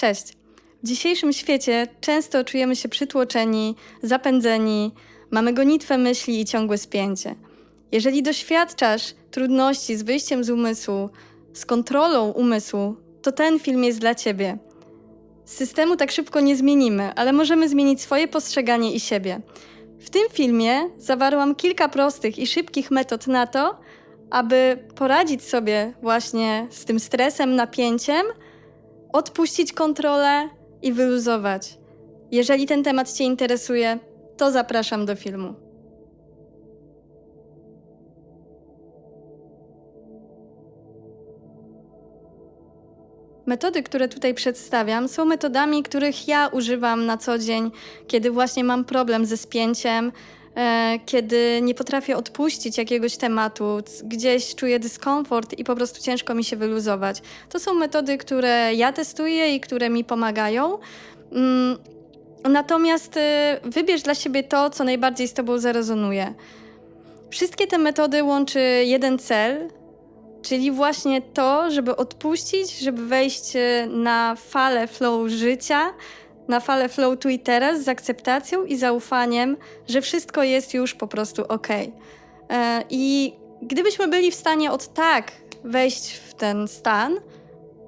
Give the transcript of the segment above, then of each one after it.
Cześć. W dzisiejszym świecie często czujemy się przytłoczeni, zapędzeni, mamy gonitwę myśli i ciągłe spięcie. Jeżeli doświadczasz trudności z wyjściem z umysłu, z kontrolą umysłu, to ten film jest dla ciebie. Systemu tak szybko nie zmienimy, ale możemy zmienić swoje postrzeganie i siebie. W tym filmie zawarłam kilka prostych i szybkich metod na to, aby poradzić sobie właśnie z tym stresem, napięciem, odpuścić kontrolę i wyluzować. Jeżeli ten temat Cię interesuje, to zapraszam do filmu. Metody, które tutaj przedstawiam, są metodami, których ja używam na co dzień, kiedy właśnie mam problem ze spięciem, e, kiedy nie potrafię odpuścić jakiegoś tematu, gdzieś czuję dyskomfort i po prostu ciężko mi się wyluzować. To są metody, które ja testuję i które mi pomagają. Mm, Natomiast y, wybierz dla siebie to, co najbardziej z Tobą zarezonuje. Wszystkie te metody łączy jeden cel, czyli właśnie to, żeby odpuścić, żeby wejść y, na falę flow życia, na falę flow tu i teraz z akceptacją i zaufaniem, że wszystko jest już po prostu ok. I gdybyśmy byli w stanie od tak wejść w ten stan,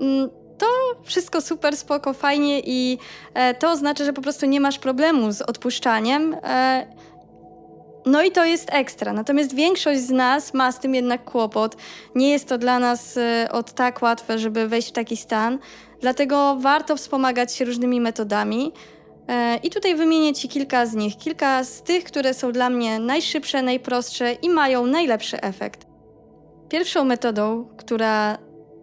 mm, to wszystko super, spoko, fajnie i e, to oznacza, że po prostu nie masz problemu z odpuszczaniem. No i to jest ekstra. Natomiast większość z nas ma z tym jednak kłopot. Nie jest to dla nas e, od tak łatwe, żeby wejść w taki stan. Dlatego warto wspomagać się różnymi metodami. E, I tutaj wymienię Ci kilka z nich. Kilka z tych, które są dla mnie najszybsze, najprostsze i mają najlepszy efekt. Pierwszą metodą, która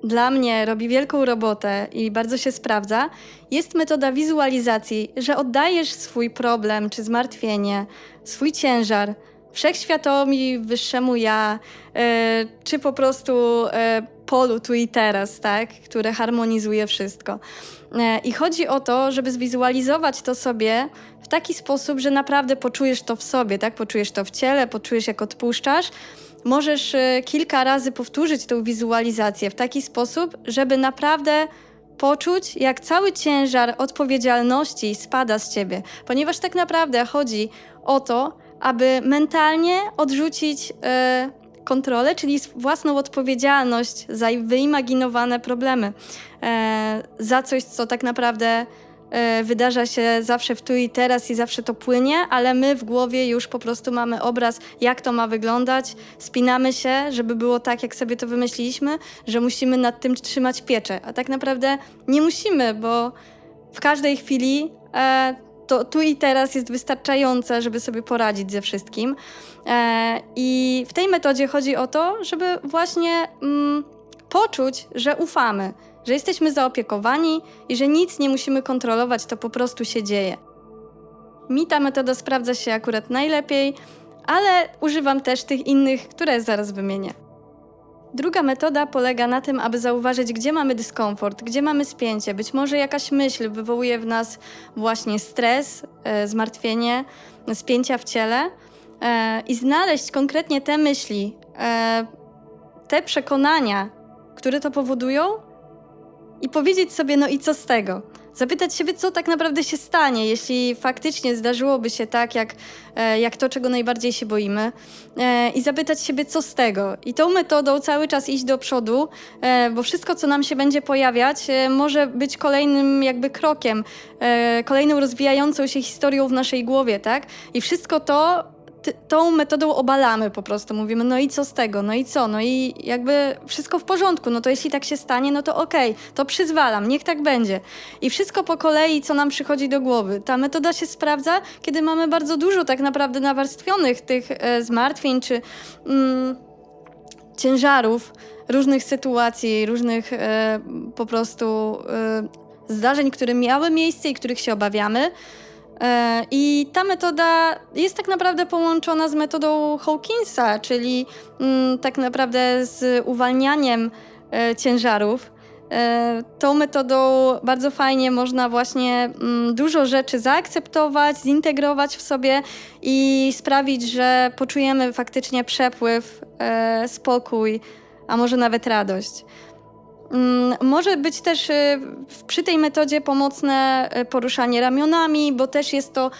dla mnie robi wielką robotę i bardzo się sprawdza, jest metoda wizualizacji, że oddajesz swój problem czy zmartwienie, swój ciężar wszechświatowi, wyższemu ja, e, czy po prostu e, polu tu i teraz, tak, które harmonizuje wszystko. E, I chodzi o to, żeby zwizualizować to sobie w taki sposób, że naprawdę poczujesz to w sobie, tak? Poczujesz to w ciele, poczujesz jak odpuszczasz. Możesz e, kilka razy powtórzyć tą wizualizację w taki sposób, żeby naprawdę poczuć, jak cały ciężar odpowiedzialności spada z ciebie, ponieważ tak naprawdę chodzi o to, aby mentalnie odrzucić e, kontrolę, czyli własną odpowiedzialność za wyimaginowane problemy, e, za coś, co tak naprawdę wydarza się zawsze w tu i teraz i zawsze to płynie, ale my w głowie już po prostu mamy obraz, jak to ma wyglądać, spinamy się, żeby było tak, jak sobie to wymyśliliśmy, że musimy nad tym trzymać pieczę, a tak naprawdę nie musimy, bo w każdej chwili e, to tu i teraz jest wystarczające, żeby sobie poradzić ze wszystkim. E, I w tej metodzie chodzi o to, żeby właśnie mm, poczuć, że ufamy, że jesteśmy zaopiekowani i że nic nie musimy kontrolować, to po prostu się dzieje. Mi ta metoda sprawdza się akurat najlepiej, ale używam też tych innych, które zaraz wymienię. Druga metoda polega na tym, aby zauważyć, gdzie mamy dyskomfort, gdzie mamy spięcie. Być może jakaś myśl wywołuje w nas właśnie stres, e, zmartwienie, spięcia w ciele e, i znaleźć konkretnie te myśli, e, te przekonania, które to powodują i powiedzieć sobie, no i co z tego? Zapytać siebie, co tak naprawdę się stanie, jeśli faktycznie zdarzyłoby się tak, jak, e, jak to, czego najbardziej się boimy, e, i zapytać siebie, co z tego. I tą metodą cały czas iść do przodu, e, bo wszystko, co nam się będzie pojawiać, może być kolejnym jakby krokiem, kolejną rozwijającą się historią w naszej głowie, tak? I wszystko to tą metodą obalamy po prostu. Mówimy, no i co z tego, no i co, no i jakby wszystko w porządku, no to jeśli tak się stanie, no to okej, to przyzwalam, niech tak będzie. I wszystko po kolei, co nam przychodzi do głowy. Ta metoda się sprawdza, kiedy mamy bardzo dużo tak naprawdę nawarstwionych tych e, zmartwień czy mm, ciężarów, różnych sytuacji, różnych e, po prostu e, zdarzeń, które miały miejsce i których się obawiamy. E, I ta metoda jest tak naprawdę połączona z metodą Hawkinsa, czyli mm, tak naprawdę z uwalnianiem e, ciężarów. E, Tą metodą bardzo fajnie można właśnie mm, dużo rzeczy zaakceptować, zintegrować w sobie i sprawić, że poczujemy faktycznie przepływ, spokój, a może nawet radość. Mm, Może być też w- przy tej metodzie pomocne e, poruszanie ramionami, bo też jest to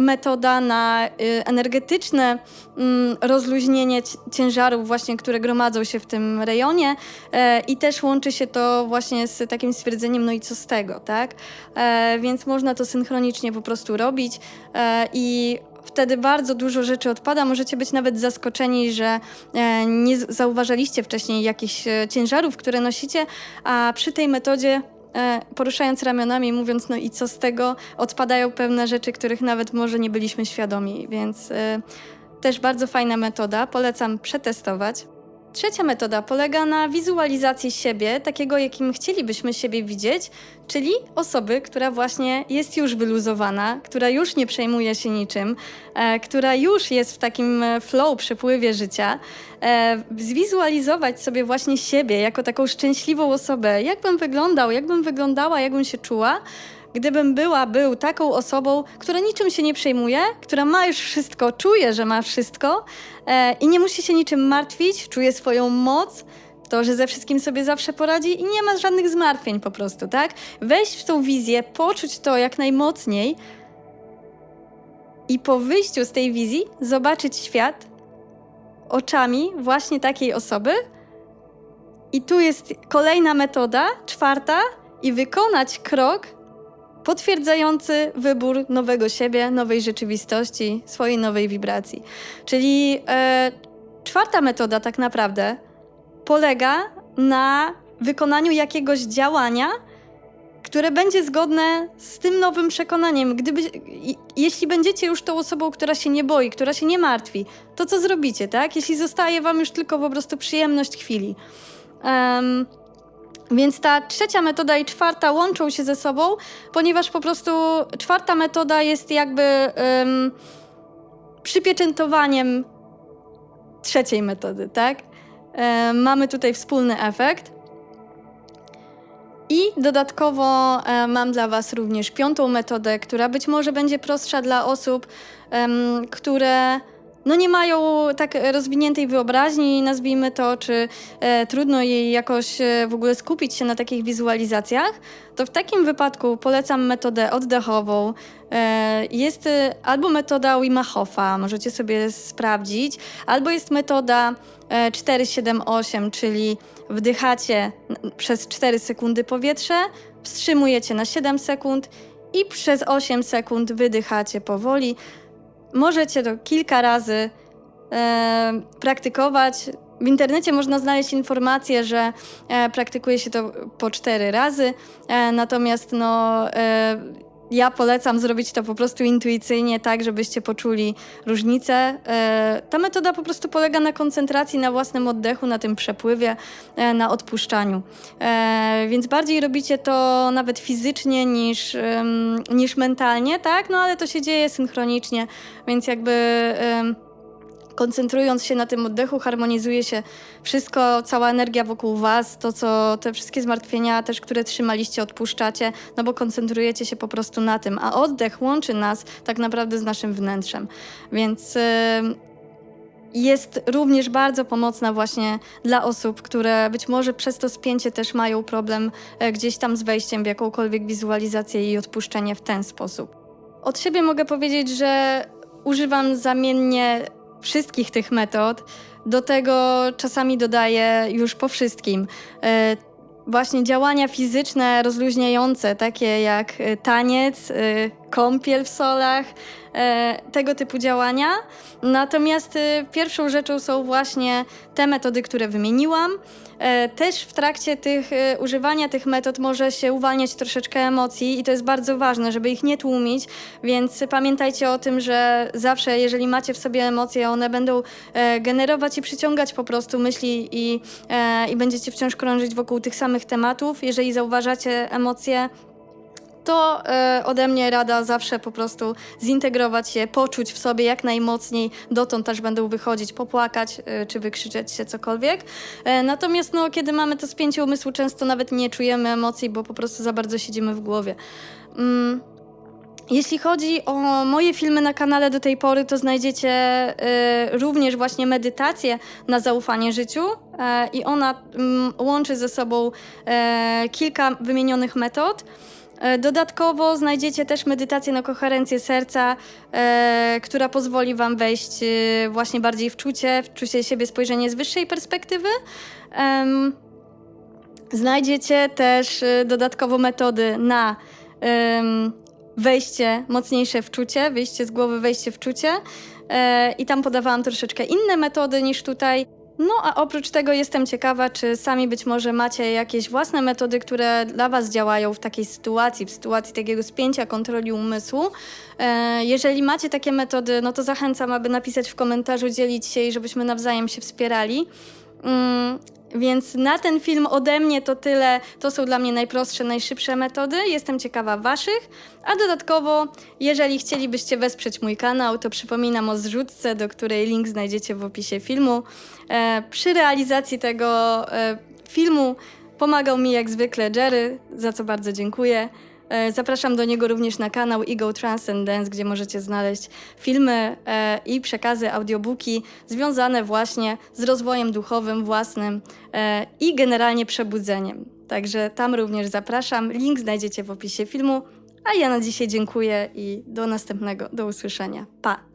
metoda na e, energetyczne mm, rozluźnienie ci- ciężarów właśnie, które gromadzą się w tym rejonie e, i też łączy się to właśnie z takim stwierdzeniem, no i co z tego, tak? E, Więc można to synchronicznie po prostu robić e, i wtedy bardzo dużo rzeczy odpada. Możecie być nawet zaskoczeni, że e, nie zauważaliście wcześniej jakichś e, ciężarów, które nosicie, a przy tej metodzie e, poruszając ramionami, mówiąc no i co z tego, odpadają pewne rzeczy, których nawet może nie byliśmy świadomi, więc e, też bardzo fajna metoda, polecam przetestować. Trzecia metoda polega na wizualizacji siebie, takiego jakim chcielibyśmy siebie widzieć, czyli osoby, która właśnie jest już wyluzowana, która już nie przejmuje się niczym, e, która już jest w takim flow, przepływie życia. E, zwizualizować sobie właśnie siebie jako taką szczęśliwą osobę, jakbym wyglądał, jakbym wyglądała, jakbym się czuła. Gdybym była, był taką osobą, która niczym się nie przejmuje, która ma już wszystko, czuje, że ma wszystko e, i nie musi się niczym martwić, czuje swoją moc, to, że ze wszystkim sobie zawsze poradzi i nie ma żadnych zmartwień po prostu, tak? Wejść w tą wizję, poczuć to jak najmocniej i po wyjściu z tej wizji zobaczyć świat oczami właśnie takiej osoby. I tu jest kolejna metoda, czwarta, i wykonać krok potwierdzający wybór nowego siebie, nowej rzeczywistości, swojej nowej wibracji. Czyli e, czwarta metoda tak naprawdę polega na wykonaniu jakiegoś działania, które będzie zgodne z tym nowym przekonaniem. Gdyby, jeśli będziecie już tą osobą, która się nie boi, która się nie martwi, to co zrobicie, tak? Jeśli zostaje wam już tylko po prostu przyjemność chwili. Em, więc ta trzecia metoda i czwarta łączą się ze sobą, ponieważ po prostu czwarta metoda jest jakby em, przypieczętowaniem trzeciej metody, tak? E, mamy tutaj wspólny efekt. I dodatkowo e, mam dla Was również piątą metodę, która być może będzie prostsza dla osób, em, które no nie mają tak rozwiniętej wyobraźni, nazwijmy to, czy e, trudno jej jakoś e, w ogóle skupić się na takich wizualizacjach, to w takim wypadku polecam metodę oddechową. E, jest e, albo metoda Wima Hofa, możecie sobie sprawdzić, albo jest metoda e, 478, czyli wdychacie przez 4 sekundy powietrze, wstrzymujecie na 7 sekund i przez 8 sekund wydychacie powoli. Możecie to kilka razy e, praktykować. W internecie można znaleźć informację, że e, praktykuje się to po cztery razy, e, natomiast no, e, ja polecam zrobić to po prostu intuicyjnie, tak żebyście poczuli różnicę. E, ta metoda po prostu polega na koncentracji na własnym oddechu, na tym przepływie, e, na odpuszczaniu. E, więc bardziej robicie to nawet fizycznie niż, niż mentalnie, tak? No ale to się dzieje synchronicznie, więc jakby. Koncentrując się na tym oddechu, harmonizuje się wszystko, cała energia wokół Was, to co, te wszystkie zmartwienia też, które trzymaliście, odpuszczacie, no bo koncentrujecie się po prostu na tym, a oddech łączy nas tak naprawdę z naszym wnętrzem, więc em, jest również bardzo pomocna właśnie dla osób, które być może przez to spięcie też mają problem e, gdzieś tam z wejściem w jakąkolwiek wizualizację i odpuszczenie w ten sposób. Od siebie mogę powiedzieć, że używam zamiennie wszystkich tych metod. Do tego czasami dodaję już po wszystkim. e, Właśnie działania fizyczne rozluźniające, takie jak e, taniec, e, kąpiel w solach, e, tego typu działania. Natomiast e, pierwszą rzeczą są właśnie te metody, które wymieniłam. E, Też w trakcie tych, używania tych metod może się uwalniać troszeczkę emocji i to jest bardzo ważne, żeby ich nie tłumić, więc pamiętajcie o tym, że zawsze jeżeli macie w sobie emocje, one będą generować i przyciągać po prostu myśli i, i będziecie wciąż krążyć wokół tych samych tematów. Jeżeli zauważacie emocje, to e, ode mnie rada zawsze po prostu zintegrować je, poczuć w sobie jak najmocniej, dotąd też będą wychodzić, popłakać e, czy wykrzyczeć się cokolwiek. E, natomiast no, kiedy mamy to spięcie umysłu, często nawet nie czujemy emocji, bo po prostu za bardzo siedzimy w głowie. Mm. Jeśli chodzi o moje filmy na kanale do tej pory, to znajdziecie e, również właśnie medytację na zaufanie życiu e, i ona mm, łączy ze sobą e, kilka wymienionych metod. E, Dodatkowo znajdziecie też medytację na koherencję serca, e, która pozwoli Wam wejść e, właśnie bardziej w czucie, w czucie siebie, spojrzenie z wyższej perspektywy. Znajdziecie też y, dodatkowo metody na wejście mocniejsze w czucie, wyjście z głowy, wejście w czucie. E, I tam podawałam troszeczkę inne metody niż tutaj. No a oprócz tego jestem ciekawa, czy sami być może macie jakieś własne metody, które dla Was działają w takiej sytuacji, w sytuacji takiego spięcia kontroli umysłu. E, Jeżeli macie takie metody, no to zachęcam, aby napisać w komentarzu, dzielić się i żebyśmy nawzajem się wspierali. Więc na ten film ode mnie to tyle. To są dla mnie najprostsze, najszybsze metody. Jestem ciekawa Waszych. A dodatkowo, jeżeli chcielibyście wesprzeć mój kanał, to przypominam o zrzutce, do której link znajdziecie w opisie filmu. E, przy realizacji tego e, filmu pomagał mi jak zwykle Jerry, za co bardzo dziękuję. E, Zapraszam do niego również na kanał Ego Transcendence, gdzie możecie znaleźć filmy e, i przekazy, audiobooki związane właśnie z rozwojem duchowym własnym e, i generalnie przebudzeniem. Także tam również zapraszam. Link znajdziecie w opisie filmu. A ja na dzisiaj dziękuję i do następnego, do usłyszenia. Pa!